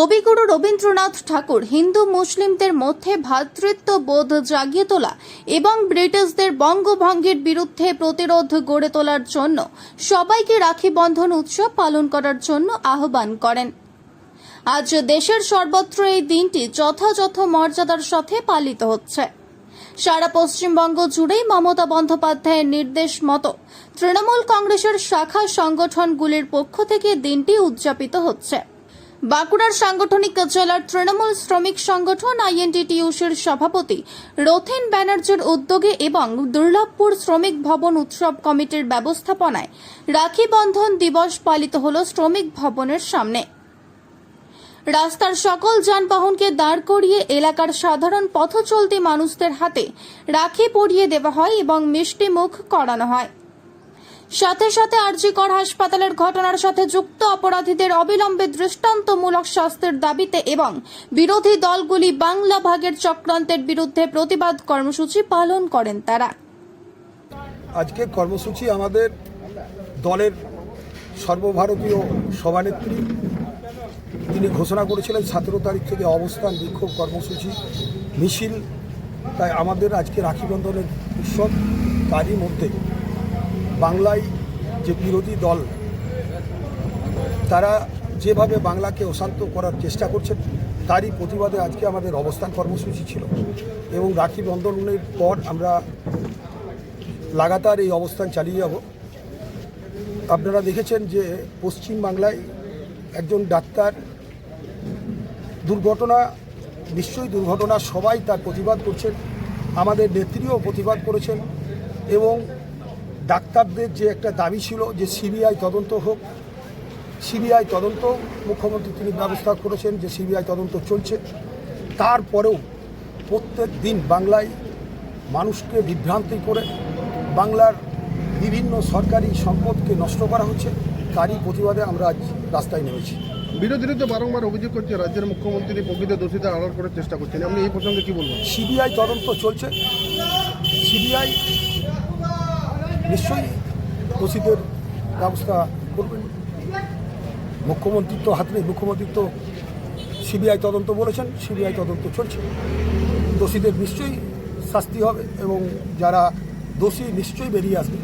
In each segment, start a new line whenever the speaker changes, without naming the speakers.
কবিগুরু রবীন্দ্রনাথ ঠাকুর হিন্দু মুসলিমদের মধ্যে ভ্রাতৃত্ববোধ জাগিয়ে তোলা এবং ব্রিটিশদের বঙ্গভঙ্গের বিরুদ্ধে প্রতিরোধ গড়ে তোলার জন্য সবাইকে রাখি বন্ধন উৎসব পালন করার জন্য আহ্বান করেন। আজ দেশের সর্বত্র এই দিনটি যথাযথ মর্যাদার সাথে পালিত হচ্ছে। সারা পশ্চিমবঙ্গ জুড়েই মমতা বন্দ্যোপাধ্যায়ের নির্দেশ মতো তৃণমূল কংগ্রেসের শাখা সংগঠনগুলির পক্ষ থেকে দিনটি উদযাপিত হচ্ছে। বাঁকুড়ার সাংগঠনিক জেলার তৃণমূল শ্রমিক সংগঠন আইএনটিটিউসির সভাপতি রথিন ব্যানার্জির উদ্যোগে এবং দুর্লভপুর শ্রমিক ভবন উৎসব কমিটির ব্যবস্থাপনায় রাখি বন্ধন দিবস পালিত হল শ্রমিক ভবনের সামনে। রাস্তার সকল যানবাহনকে দাঁড় করিয়ে এলাকার সাধারণ পথচলতি মানুষদের হাতে রাখি পরিয়ে দেওয়া হয় এবং মিষ্টি মুখ করানো হয়। সাথে সাথে আরজিকর হাসপাতালের ঘটনার সাথে যুক্ত অপরাধীদের অবিলম্বে দৃষ্টান্তমূলক শাস্তির দাবিতে এবং বিরোধী দলগুলি বাংলা ভাগের চক্রান্তের বিরুদ্ধে প্রতিবাদ কর্মসূচি পালন করেন তারা।
আজকে কর্মসূচি আমাদের দলের সর্বভারতীয় সভানেত্রী, তিনি ঘোষণা করেছিলেন সতেরো তারিখ থেকে অবস্থান বিক্ষোভ কর্মসূচি, মিছিল, তাই আমাদের আজকে রাখি বন্ধনের উৎসব, তারই মধ্যে বাংলায় যে বিরোধী দল, তারা যেভাবে বাংলাকে অশান্ত করার চেষ্টা করছেন, তারই প্রতিবাদে আজকে আমাদের অবস্থান কর্মসূচি ছিল। এবং রাখি বন্ধনের পর আমরা লাগাতার এই অবস্থান চালিয়ে যাব। আপনারা দেখেছেন যে পশ্চিম বাংলায় একজন ডাক্তার, দুর্ঘটনা, নিশ্চয়ই দুর্ঘটনা, সবাই তার প্রতিবাদ করছেন, আমাদের নেত্রীও প্রতিবাদ করেছেন এবং ডাক্তারদের যে একটা দাবি ছিল যে সিবিআই তদন্ত হোক সিবিআই তদন্ত মুখ্যমন্ত্রী তিনি ব্যবস্থা করেছেন যে সিবিআই তদন্ত চলছে। তারপরেও প্রত্যেক দিন বাংলায় মানুষকে বিভ্রান্তি করে বাংলার বিভিন্ন সরকারি সম্পদকে নষ্ট করা হচ্ছে। তারই প্রতিবাদে আমরা আজ রাস্তায় নেমেছি।
বিরোধীরা তো বারংবার অভিযোগ করছে রাজ্যের মুখ্যমন্ত্রী প্রকৃত দোষীদের আড়াল করার চেষ্টা করছেন। আপনি এই প্রসঙ্গে কী বলবেন?
সিবিআই তদন্ত চলছে। সিবিআই নিশ্চয়ই দোষীদের ব্যবস্থা করবেন। মুখ্যমন্ত্রী তো হাত নেই মুখ্যমন্ত্রী তো সিবিআই তদন্ত বলেছেন সিবিআই তদন্ত চলছে। দোষীদের নিশ্চয়ই শাস্তি হবে এবং যারা দোষী নিশ্চয়ই বেরিয়ে আসবে।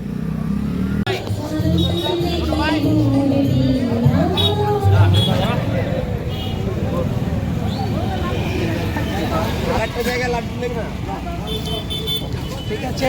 ঠিক আছে।